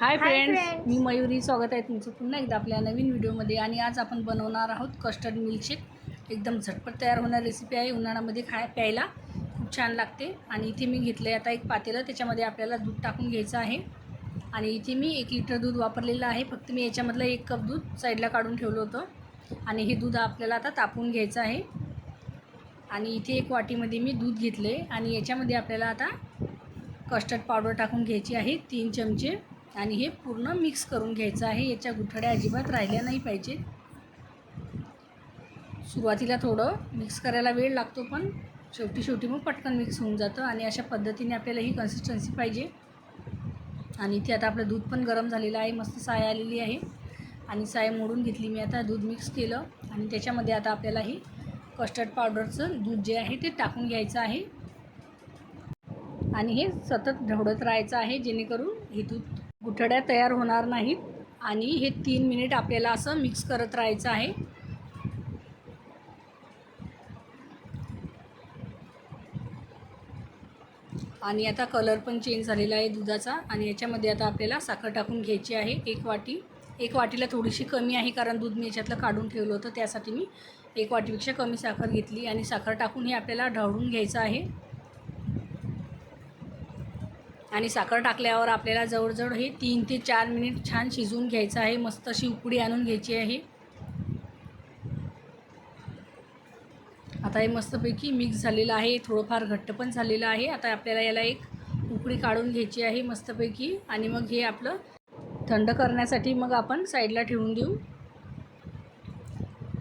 हाय friends. मी मयुरी. स्वागत आहे तुमचं पुन्हा एकदा आपल्या नवीन व्हिडिओमध्ये. आणि आज आपण बनवणार आहोत कस्टर्ड मिल्कशेक एकदम झटपट तयार होणारी रेसिपी आहे. उन्हाळ्यामध्ये खाय प्यायला खूप छान लागते. आणि इथे मी घेतलं आहे आता एक पातेलं. त्याच्यामध्ये आपल्याला दूध टाकून घ्यायचं आहे. आणि इथे मी एक लिटर दूध वापरलेलं आहे. फक्त मी याच्यामधलं एक कप दूध साईडला काढून ठेवलं होतं. आणि हे दूध आपल्याला आता तापवून घ्यायचं आहे. आणि इथे एक वाटीमध्ये मी दूध घेतलं आहे आणि याच्यामध्ये आपल्याला आता कस्टर्ड पावडर टाकून घ्यायची आहे. तीन चमचे. आणि हे पूर्ण मिक्स करून घ्यायचं आहे. याच्या गुठड्या अजिबात राहिल्या नाही पाहिजे सुरुवातीला थोडं मिक्स करायला वेळ लागतो पण शेवटी शेवटी मग पटकन मिक्स होऊन जातं आणि अशा पद्धतीने आपल्याला ही कन्सिस्टन्सी पाहिजे. आणि इथे आता आपलं दूध पण गरम झालेलं आहे मस्त साय आलेली आहे. आणि साय मोडून घेतली मी आता दूध मिक्स केलं. आणि त्याच्यामध्ये आता आपल्याला हे कस्टर्ड पावडरचं दूध जे आहे ते टाकून घ्यायचं आहे. आणि हे सतत ढवळत राहायचं आहे जेणेकरून हे दूध गुठड्या तयार होणार नाहीत. आणि हे तीन मिनिट आपल्याला असं मिक्स करत राहायचं आहे. आणि आता कलर पण चेंज झालेला आहे दुधाचा. आणि याच्यामध्ये आता आपल्याला साखर टाकून घ्यायची आहे एक वाटी. एक वाटीला थोडीशी कमी आहे कारण दूध मी याच्यातलं काढून ठेवलं होतं. त्यासाठी मी एक वाटीपेक्षा कमी साखर घेतली. आणि साखर टाकून हे आपल्याला ढवळून घ्यायचं आहे. आणि साखर टाकल्यावर आपल्याला जवळजवळ हे तीन ते चार मिनिट छान शिजवून घ्यायचं आहे. मस्त अशी उकडी आणून घ्यायची आहे. आता हे मस्तपैकी मिक्स झालेलं आहे. थोडंफार घट्ट पण झालेलं आहे. आता आपल्याला याला एक उकळी काढून घ्यायची आहे मस्तपैकी. आणि मग हे आपलं थंड करण्यासाठी मग आपण साईडला ठेवून देऊ.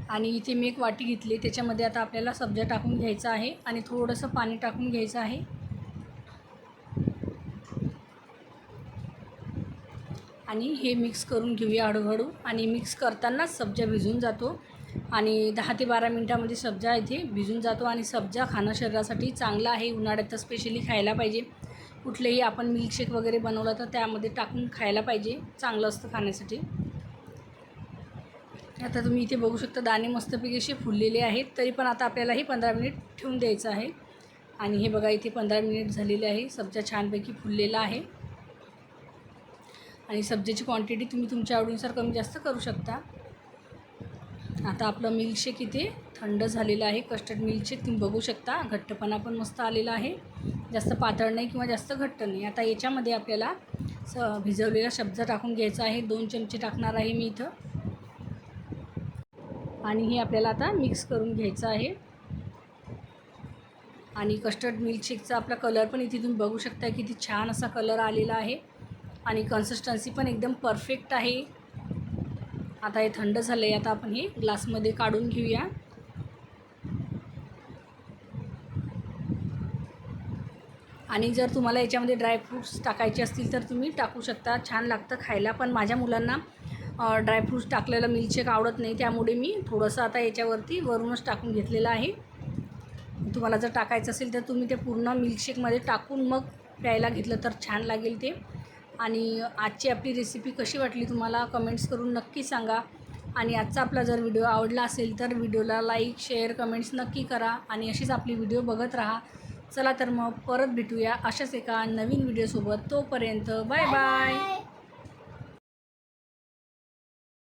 आणि इथे मी एक वाटी घेतली. त्याच्यामध्ये आता आपल्याला सब्जा टाकून घ्यायचं आहे. आणि थोडंसं पाणी टाकून घ्यायचं आहे. आणि हे मिक्स करून घेऊया हळूहळू. आणि मिक्स करतानाच सब्जा भिजून जातो. आणि दहा ते बारा मिनटामध्ये सब्जा इथे भिजून जातो. आणि सब्जा खाणं शरीरासाठी चांगलं आहे. उन्हाळ्यात तर स्पेशली खायला पाहिजे. कुठलेही आपण मिल्कशेक वगैरे बनवलं तर त्यामध्ये टाकून खायला पाहिजे. चांगलं असतं खाण्यासाठी. आता तुम्ही इथे बघू शकता दाणे मस्तपैकी असे फुललेले आहेत. तरी पण आता आपल्याला हे पंधरा मिनिट ठेवून द्यायचं आहे. आणि हे बघा इथे पंधरा मिनिट झालेले आहे. सब्जा छानपैकी फुललेला आहे. आणि सब्जेची क्वांटिटी तुम्ही तुमच्या आवडीनुसार कमी जास्त करू शकता. आता आपलं मिल्कशेक इथे थंड झालेलं आहे. कस्टर्ड मिल्कशेक तुम्ही बघू शकता. घट्टपणा पण मस्त आलेला आहे. जास्त पातळ नाही किंवा जास्त घट्ट नाही. आता याच्यामध्ये आपल्याला स भिजवलेला शब्द टाकून घ्यायचा आहे. दोन चमचे टाकणार आहे मी इथं. आणि हे आपल्याला आता मिक्स करून घ्यायचं आहे. आणि कस्टर्ड मिल्कशेकचा आपला कलर पण इथे तुम्ही बघू शकता किती छान असा कलर आलेला आहे. आणि कन्सिस्टन्सी पण एकदम परफेक्ट आहे. आता हे थंड झालं आहे आता आपण हे ग्लासमध्ये काढून घेऊया. आणि जर तुम्हाला याच्यामध्ये ड्रायफ्रूट्स टाकायचे असतील तर तुम्ही टाकू शकता. छान लागतं खायला पण माझ्या मुलांना ड्रायफ्रूट्स टाकलेलं मिल्कशेक आवडत नाही त्यामुळे मी थोडंसं आता याच्यावरती वरूनच टाकून घेतलेलं आहे. तुम्हाला जर टाकायचं असेल तर तुम्ही ते पूर्ण मिल्कशेकमध्ये टाकून मग प्यायला घेतलं तर छान लागेल ते. आणि आजची आपली रेसिपी कशी वाटली तुम्हाला कमेंट्स करून नक्की सांगा. आणि आजचा आपला जर व्हिडिओ आवडला असेल तर व्हिडिओला लाईक शेअर कमेंट्स नक्की करा आणि अशीच आपली व्हिडिओ बघत राहा. चला तर मग परत भेटूया अशाच एका नवीन व्हिडिओसोबत तोपर्यंत बाय बाय